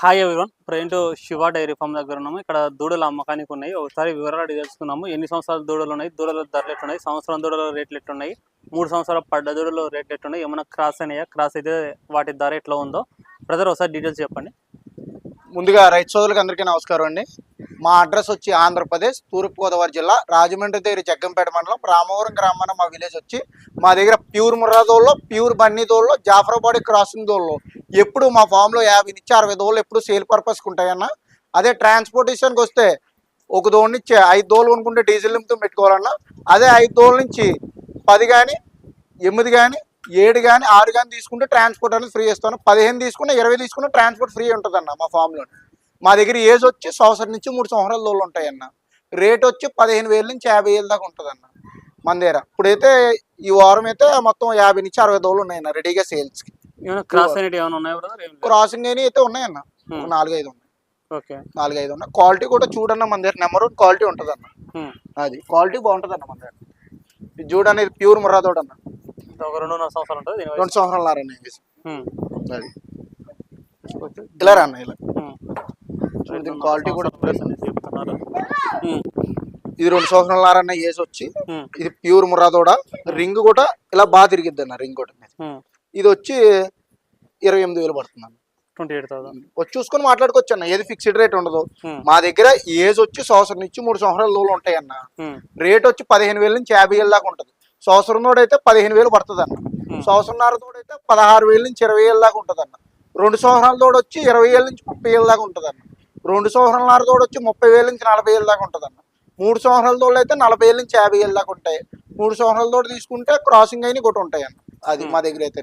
Hi everyone present Shiva dairy farm దగ్గర ఉన్నాము. ఇక్కడ దూడలు అమ్మకానికి ఉన్నాయి. ఒకసారి వివరాలు అడిగి ఎన్ని సంవత్సరాల దూడలు ఉన్నాయి? దూడల ధరలు ఎట్లున్నాయి? సంవత్సరం దూడల రేట్లు ఎట్లున్నాయి? మూడు సంవత్సరాల పడ్డ దూడలు రేట్లు ఎట్లున్నాయి? ఏమైనా క్రాస్ అయినాయా? క్రాస్ అయితే వాటి ధర ఎట్లా ఉందో? బ్రదర్ ఒకసారి డీటెయిల్స్ చెప్పండి. ముందుగా రైతు సోదరులకు అందరికీ నమస్కారం అండి. మా అడ్రస్ వచ్చి ఆంధ్రప్రదేశ్ తూర్పుగోదావరి జిల్లా రాజమండ్రి దగ్గర జగ్గంపేట మండలం రామవరం గ్రామాన మా విలేజ్ వచ్చి మా దగ్గర ప్యూర్ ముర్రాదోళ్ళు ప్యూర్ బన్నీ దోళ్ళు జాఫరాబాడి క్రాసింగ్ దోళ్ళు ఎప్పుడు మా ఫామ్లో యాభై నుంచి అరవై దోళ్ళు ఎప్పుడు సేల్ పర్పస్కి ఉంటాయన్న. అదే ట్రాన్స్పోర్టేషన్కి వస్తే ఒక దోళ్ళ నుంచి ఐదు దోళ్ళు కొనుక్కుంటే డీజిల్ నిమిత్తం పెట్టుకోవాలన్నా అదే ఐదు దోళ్ళ నుంచి పది కానీ ఎనిమిది కానీ ఏడు కానీ ఆరు కానీ తీసుకుంటే ట్రాన్స్పోర్ట్ అనేది ఫ్రీ ఇస్తాను పదిహేను తీసుకున్న ఇరవై తీసుకున్న ట్రాన్స్పోర్ట్ ఫ్రీ ఉంటుందన్న మా ఫామ్లో మా దగ్గర ఏజ్ వచ్చి సంవత్సరం నుంచి మూడు సంవత్సరాల దోళ్ళు ఉంటాయన్న. రేట్ వచ్చి పదిహేను వేల నుంచి యాభై వేల దాకా ఉంటుందన్న మన దగ్గర. ఇప్పుడైతే ఈ వారం అయితే మొత్తం యాభై నుంచి అరవై దోళ్ళు ఉన్నాయన్న రెడీగా సేల్స్కి క్రాసింగ్ అని అయితే ఉన్నాయన్న. Hmm. నాలుగైదు ఉన్నాయి. నాలుగైదు ఉన్నాయి. క్వాలిటీ కూడా చూడన్న మన దగ్గర. నెంబర్ వన్ క్వాలిటీ ఉంటుందన్న. Hmm. అది. క్వాలిటీ బాగుంటుందన్న మన దగ్గర. ఇది చూడన్న ఇది ప్యూర్ ముర్రాదోడు అన్న రెండున్నర సంవత్సరాలు ఉంటుంది రెండు. సంవత్సరాలు. అది. ఇలా రా అన్న ఇలా దీని క్వాలిటీ కూడా. ఇది రెండు సంవత్సరాల నారన్న ఏజ్ వచ్చి. ఇది ప్యూర్ ముర్రాదోడ రింగ్ కూడా ఇలా బాగా తిరిగిద్ది అన్న రింగ్ కూడా. ఇది వచ్చి ఇరవై ఎనిమిది వేలు పడుతుంది అన్న. వచ్చి చూసుకొని మాట్లాడుకోవచ్చు అన్న. ఏది ఫిక్స్డ్ రేట్ ఉండదు. మా దగ్గర ఏజ్ వచ్చి సంవత్సరం నుంచి మూడు సంవత్సరాల లోలు ఉంటాయి అన్న. రేట్ వచ్చి పదిహేను వేల నుంచి యాభై వేల దాకా ఉంటుంది. సంవత్సరం తోడు అయితే పదిహేను వేలు పడుతుంది అన్న. సంవత్సరంన్నర తోడు అయితే పదహారు వేల నుంచి ఇరవై వేల దాకా ఉంటుంది అన్న. రెండు సంవత్సరాల తోడు వచ్చి ఇరవై వేల నుంచి ముప్పై వేల దాకా ఉంటుంది అన్న. రెండు సంవత్సరాలన్నర తోడు వచ్చి ముప్పై వేల నుంచి నలభై వేల దాకా ఉంటుంది అన్న మూడు సంవత్సరాల తోడు అయితే నలభై వేల నుంచి యాభై వేల దాకా ఉంటాయి. మూడు సంవత్సరాల తోడు తీసుకుంటే క్రాసింగ్ అయిన ఒకటి ఉంటాయి అన్న అది మా దగ్గర అయితే.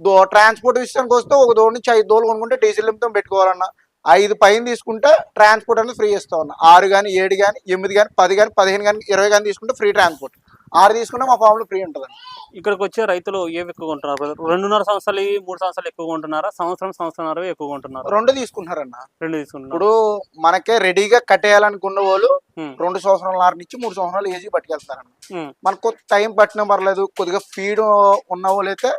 దో ట్రాన్స్పోర్ట్ విషయానికి వస్తే ఒక దోడు నుంచి ఐదు దోలు కొనుక్కుంటే డీజిల్ నిమిత్తం పెట్టుకోవాలన్న. ఐదు పైన తీసుకుంటే ట్రాన్స్పోర్ట్ అనేది ఫ్రీ ఇస్తాం అన్న ఆరు కానీ ఏడు కానీ ఎనిమిది కానీ పది కానీ పదిహేను కానీ ఇరవై కానీ తీసుకుంటే ఫ్రీ ట్రాన్స్పోర్ట్ ఆరు తీసుకుంటే మా ఫామ్లో ఫ్రీ ఉంటుంది. ఇక్కడికి వచ్చే రైతులు ఏవి ఎక్కువ ఉంటున్నారు బ్రదర్? రెండున్నర సంవత్సరాలు మూడు సంవత్సరాలు ఎక్కువ ఉంటున్నారా సంవత్సరం సంవత్సరం ఎక్కువ ఉంటున్నారు రెండు తీసుకుంటున్నారన్న. రెండు తీసుకుంటున్నారు? ఇప్పుడు మనకే రెడీగా కట్టేయాలనుకున్న వాళ్ళు. రెండు సంవత్సరాల నుంచి మూడు సంవత్సరాలు ఏజీ పట్టుకెళ్తారన్న. మనకు టైం పట్టిన పర్లేదు కొద్దిగా ఫీడ్ ఉన్న వాళ్ళు అయితే.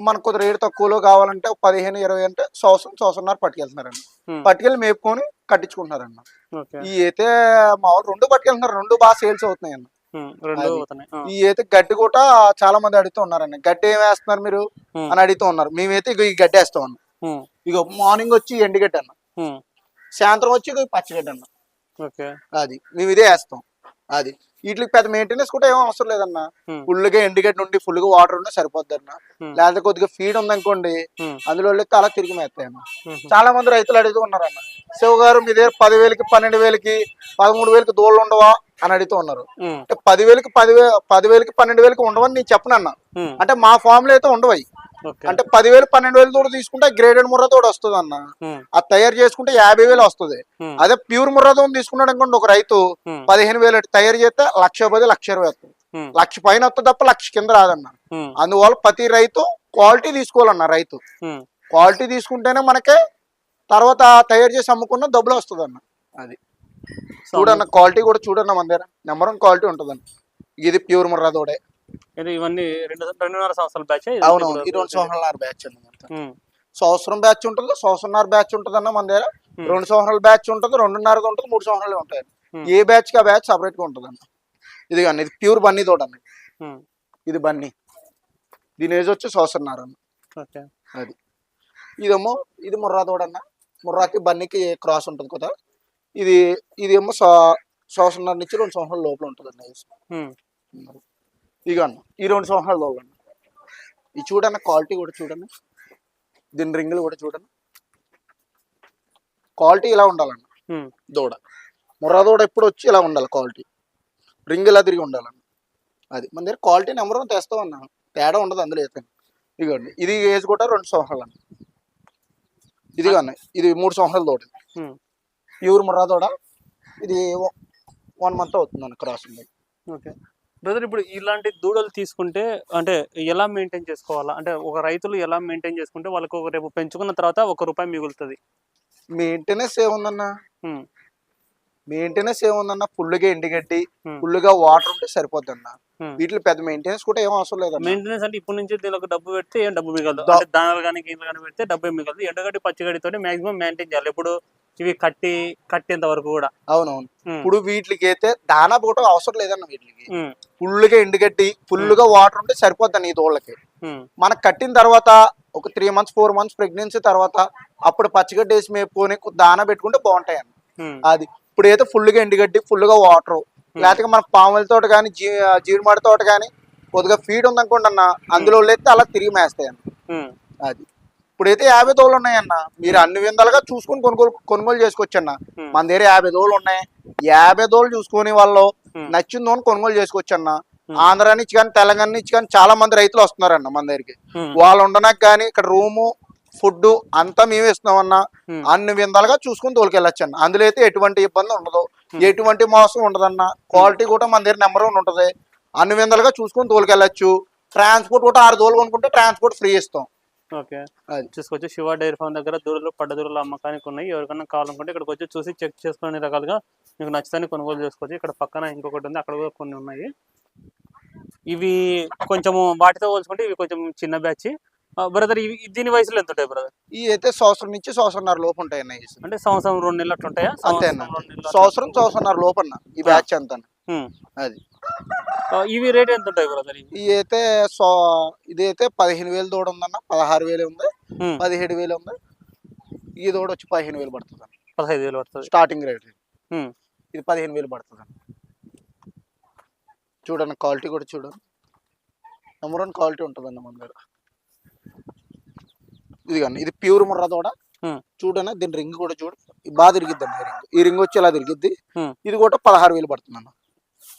మనకు కొద్ది రేటు తక్కువలో కావాలంటే పదిహేను ఇరవై అంటే సంవత్సరం సంవత్సరంన్నర పట్టుకెళ్తున్నారన్న. ఉమ్. పట్టుకెళ్ళి మేపుకొని కట్టించుకుంటున్నారన్న. ఈ అయితే మామూలు రెండు పట్టుకెళ్తున్నారు రెండు బాగా సేల్స్ అవుతున్నాయి అన్న ఈ అయితే గడ్డి కూడా చాలా మంది అడుగుతూ ఉన్నారన్న గడ్డి ఏం వేస్తున్నారు మీరు. అని అడుగుతూ ఉన్నారు. మేమైతే ఇగో ఈ గడ్డి వేస్తాం ఉమ్. ఇగో మార్నింగ్ వచ్చి ఎండుగడ్డి అన్న. సాయంత్రం వచ్చి ఈ పచ్చిగడ్డి అన్న. ఓకే. అది. మేము ఇదే వేస్తాం. అది. వీటికి పెద్ద మెయింటెనెన్స్ కూడా ఏం అవసరం లేదన్న ఉమ్. ఫుల్గా ఎండుగడ్డి నుండి ఫుల్గా వాటర్ ఉంటే సరిపోద్ది అన్న. లేకపోతే కొద్దిగా ఫీడ్ ఉందనుకోండి. అందులో అలా తిరిగి మేస్తాయన్న. చాలా మంది రైతులు అడుగుతూ ఉన్నారన్న శివ గారు మీ దగ్గర పదివేలకి పన్నెండు వేలకి పదమూడు వేలకి దోళ్ళు ఉండవా అని అడుగుతూ ఉన్నారు. అంటే పదివేలకి పదివే పదివేలకి పన్నెండు వేలకి ఉండవని నేను చెప్పనన్న. అంటే మా ఫామ్లో అయితే ఉండవు అంటే పదివేలు పన్నెండు వేలు తోడు తీసుకుంటే గ్రేడెడ్ ముర్రా తోడు వస్తుంది అన్న. అది తయారు చేసుకుంటే యాభై వేలు వస్తుంది. అదే ప్యూర్ ముర్రా తోడు తీసుకున్నాడు అనుకోండి ఒక రైతు. పదిహేను వేలు తయారు చేస్తే లక్ష పది లక్ష ఇరవై వస్తుంది. లక్ష పైన వస్తుంది తప్ప లక్ష కింద రాదన్న. అందువల్ల ప్రతి రైతు క్వాలిటీ తీసుకోవాలన్న రైతు. క్వాలిటీ తీసుకుంటేనే మనకే తర్వాత తయారు చేసి అమ్ముకున్న డబ్బులు వస్తుంది అన్న అది చూడన్న క్వాలిటీ కూడా చూడన్న మన దగ్గర నెంబర్ వన్ క్వాలిటీ ఉంటుందన్న ఇది ప్యూర్ ముర్రా తోడే ఇది ఇవన్నీ రెండు రెండున్నర సంవత్సరాల బ్యాచ్ ఈ రెండు సంవత్సరాల బ్యాచ్ అన్నమాట సంవత్సరం బ్యాచ్ ఉంటుంది సంవత్సరంన్నర బ్యాచ్ ఉంటుంది అన్న మన దగ్గర. రెండు సంవత్సరాల బ్యాచ్ ఉంటుంది రెండున్నర ఉంటుంది మూడు సంవత్సరాలు ఉంటాయి. ఏ బ్యాచ్కి ఆ బ్యాచ్ సపరేట్గా ఉంటుంది అన్న ఇది కానీ ఇది ప్యూర్ బన్నీ తోట అన్న ఇది బన్నీ. దీని ఏజ్ వచ్చి సంవత్సరంన్నర అన్న అది. ఇదేమో ఇది ముర్రా తోట అన్న ముర్రాకి బన్నీకి క్రాస్ ఉంటుంది కదా. ఇది ఇది ఏమో సంవత్సరంన్నర నుంచి రెండు సంవత్సరాల లోపల ఉంటుంది అన్న ఏజ్ ఇక అన్న ఈ రెండు సంవత్సరాల అన్న. ఇది చూడన్న క్వాలిటీ కూడా చూడన్న. దీని రింగులు కూడా చూడన్న. క్వాలిటీ ఇలా ఉండాలన్న. దూడ. ముర్రా దూడ ఎప్పుడు వచ్చి ఇలా ఉండాలి క్వాలిటీ రింగ్ ఇలా తిరిగి ఉండాలన్న. అది. మన దగ్గర క్వాలిటీ నెంబర్ వన్ తెస్తాం అన్న. తేడా ఉండదు అందులో అయితే. ఇదిగోండి ఇది ఏజ్ కూడా రెండు సంవత్సరాలు అన్న. ఇది అన్న ఇది మూడు సంవత్సరాల దూడ ప్యూర్ ముర్రా దూడ. ఇది వన్ మంత్ అవుతుంది అన్న క్రాసింగ్ ఓకే. బ్రదర్ ఇప్పుడు ఇలాంటి దూడలు తీసుకుంటే అంటే ఎలా మెయింటైన్ చేసుకోవాలా? అంటే ఒక రైతులు ఎలా మెయింటైన్ చేసుకుంటే వాళ్ళకి ఒక రేపు పెంచుకున్న తర్వాత ఒక రూపాయి మిగులుతుంది? మెయింటెనెన్స్ ఏముందన్న. మెయింటెనెన్స్ ఏముందన్న? ఫుల్గా ఎండుగడ్డి Hmm. ఫుల్గా వాటర్ ఉంటే సరిపోద్ది అన్న Hmm. వీటిలో పెద్ద మెయింటెనెన్స్ కూడా ఏం అవసరం లేదన్న. మెయింటెనెన్స్ అంటే ఇప్పటి నుంచి దీనికి డబ్బు పెడితే ఏం డబ్బు మిగలదు? దానాలు కానీ గీలు కానీ పెడితే డబ్బు మిగలదు. ఎండగడ్డి పచ్చిగడ్డితో మాక్సిమం మెయింటైన్ చేయాలి. ఇప్పుడు ఇవి కట్టి కట్టేంత వరకు కూడా. అవునవును. ఇప్పుడు వీటికి అయితే దానా పోవటం అవసరం లేదన్న వీటికి. ఉమ్, ఫుల్గా ఎండుగడ్డి ఫుల్గా వాటర్ ఉంటే సరిపోద్ది ఈ దోళ్ళకి ఉమ్, మనకు కట్టిన తర్వాత ఒక three months four months pregnancy తర్వాత అప్పుడు పచ్చిగడ్డి వేసి మేపుకొని దానా పెట్టుకుంటే బాగుంటాయి అన్న. అది. ఇప్పుడు అయితే ఫుల్గా ఎండుగడ్డి ఫుల్గా వాటర్. లేకపోతే మన పాముల తోట కానీ జీ జీడిమాడి తోట కానీ కొద్దిగా ఫీడ్ ఉందనుకోండి అన్న అందులో లేస్తే అలా తిరిగి మేస్తాయి అన్న. అది. ఇప్పుడైతే యాభై తోలు ఉన్నాయన్న. మీరు అన్ని విధాలుగా చూసుకొని కొనుగోలు కొనుగోలు చేసుకోవచ్చు అన్న ఉమ్, మన దగ్గర యాభై తోలు ఉన్నాయి. యాభై తోలు చూసుకొని వాళ్ళు నచ్చిందో కొనుగోలు చేసుకోవచ్చు అన్న Hmm. ఆంధ్ర నుంచి కానీ తెలంగాణ నుంచి కానీ చాలా మంది రైతులు వస్తున్నారన్న మన దగ్గరికి. వాళ్ళు ఉండడానికి కానీ ఇక్కడ రూము ఫుడ్ అంతా మేమే ఇస్తున్నామన్న. అన్ని విధాలుగా చూసుకొని తోలుకెళ్ళచ్చు అన్న అందులో అయితే ఎటువంటి ఇబ్బంది ఉండదు. ఎటువంటి మోసం ఉండదన్న. క్వాలిటీ కూడా మన దగ్గర నెంబర్ వన్ ఉంటుంది. అన్ని విధాలుగా చూసుకొని తోలుకెళ్ళచ్చు. ట్రాన్స్పోర్ట్ కూడా ఆరు తోలు కొనుక్కుంటే ట్రాన్స్పోర్ట్ ఫ్రీ ఇస్తాం. ఓకే. అది. చూసుకోవచ్చు. శివ డైరీ ఫామ్ దగ్గర దూడలు పడ్డ దూడలు అమ్మకానికి ఉన్నాయి. ఎవరికైనా కావాలనుకుంటే ఇక్కడికి వచ్చి చూసి చెక్ చేసుకునే రకాలుగా మీకు నచ్చితే కొనుగోలు చేసుకోవచ్చు. ఇక్కడ పక్కన ఇంకొకటి ఉంది. అక్కడ కూడా కొన్ని ఉన్నాయి. ఇవి కొంచెము వాటితో పోల్చుకుంటే ఇవి కొంచెం చిన్న బ్యాచ్. బ్రదర్ ఇవి దీని వయసులో ఎంత ఉంటాయి బ్రదర్? ఈ అయితే సంవత్సరం నుంచి సంవత్సరంన్నర లోపు ఉంటాయి అన్న అంటే సంవత్సరం రెండు నెలలు అట్లా ఉంటాయా? అంతే అన్న. సంవత్సరం, రెండు నెలలు అట్లా? సంవత్సరం సంవత్సరంన్నర లోపు అన్న ఈ బ్యాచ్ అంతా. అది. ఇవి రేట్ ఎంత ఉంటాయి బ్రదర్ ఇవి అయితే సో ఇది అయితే పదిహేను వేలు దూడ ఉందన్న పదహారు వేలు ఉంది. పదిహేడు వేలు ఉంది. ఈ దూడ వచ్చి పదిహేను వేలు పడుతుంది అన్న పదహైదు వేలు పడుతుంది. స్టార్టింగ్ రేట్ ఇది. పదిహేను వేలు పడుతుంది అన్న చూడన్న క్వాలిటీ కూడా చూడండి నెంబర్ వన్ క్వాలిటీ ఉంటుందన్న మన దగ్గర. ఇది కానీ ఇది ప్యూర్ ముర్రా దూడ. చూడన్న దీని రింగ్ కూడా చూడు. బాగా తిరిగిద్ది అన్న ఈ రింగ్. ఈ రింగ్ వచ్చి ఇలా తిరిగిద్ది. ఇది కూడా పదహారు వేలు పడుతుంది అన్న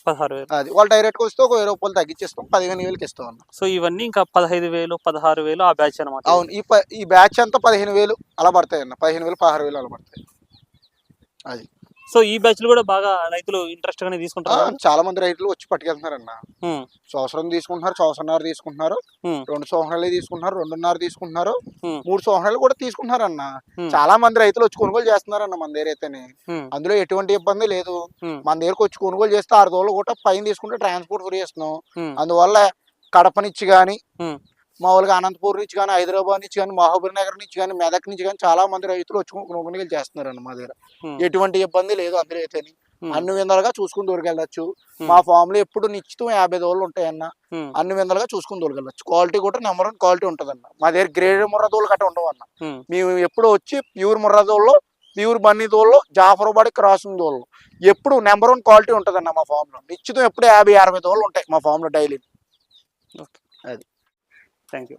పదహారు వేలు. అది వాళ్ళు డైరెక్ట్గా వస్తే ఒక వెయ్యి రూపాయలు తగ్గించేస్తాం. పదిహేను వేలకి ఇస్తాం అన్న. సో ఇవన్నీ ఇంకా పదహైదు వేలు పదహారు వేలు ఆ బ్యాచ్ అనమాట అవును ఈ ప ఈ బ్యాచ్ అంతా పదిహేను వేలు అలా పడతాయి అన్న పదిహేను వేలు పదహారు వేలు అలా పడతాయి. అది. సో ఈ బ్యాచ్ కూడా బాగా రైతులు ఇంట్రెస్ట్ గానే తీసుకుంటారు? చాలా మంది రైతులు వచ్చి పట్టుకెళ్తున్నారన్న. ఉమ్, సంవత్సరం తీసుకుంటున్నారు సంవత్సరంన్నర తీసుకుంటున్నారు రెండు సంవత్సరాలు తీసుకుంటున్నారు రెండున్నర తీసుకుంటున్నారు మూడు సంవత్సరాలు కూడా తీసుకుంటున్నారన్న. ఉమ్, చాలా మంది రైతులు వచ్చి కొనుగోలు చేస్తున్నారన్న మన దగ్గర అయితేనే. అందులో ఎటువంటి ఇబ్బంది లేదు. మన దగ్గరకు వచ్చి కొనుగోలు చేస్తే ఆరు రోజులు కూడా పైన తీసుకుంటే ట్రాన్స్పోర్ట్ ఫ్రీ ఇస్తున్నాం. అందువల్ల కడప నుంచి కానీ ఉమ్, మామూలుగా అనంతపూర్ నుంచి కానీ హైదరాబాద్ నుంచి కానీ మహబూబ్ నగర్ నుంచి కానీ మెదక్ నుంచి కానీ చాలా మంది రైతులు వచ్చి కొనుగోలు చేస్తున్నారన్న మా దగ్గర. ఎటువంటి ఇబ్బంది లేదు అందులో అయితే అన్ని విధాలుగా చూసుకుని దొరికెళ్ళచ్చు. మా ఫామ్లో ఎప్పుడు నిశ్చితం యాభై రోజులు ఉంటాయన్న. అన్ని విధాలుగా చూసుకుని దొరకెళ్ళచ్చు. క్వాలిటీ కూడా నెంబర్ వన్ క్వాలిటీ ఉంటుందన్న. మా దగ్గర గ్రేడ్ ముర్రదోలు గట్ట ఉండవు అన్న ఉమ్, మేము ఎప్పుడు వచ్చి ప్యూర్ ముర్రదోళ్ళు ప్యూర్ బన్నీ దోళ్ళు జాఫర్బాడి క్రాసింగ్ దోళ్ళు ఎప్పుడు నెంబర్ వన్ క్వాలిటీ ఉంటుందన్న మా ఫామ్లో నిశ్చితం ఎప్పుడు యాభై అరవై దోళ్ళు ఉంటాయి మా ఫామ్లో డైలీ Thank you.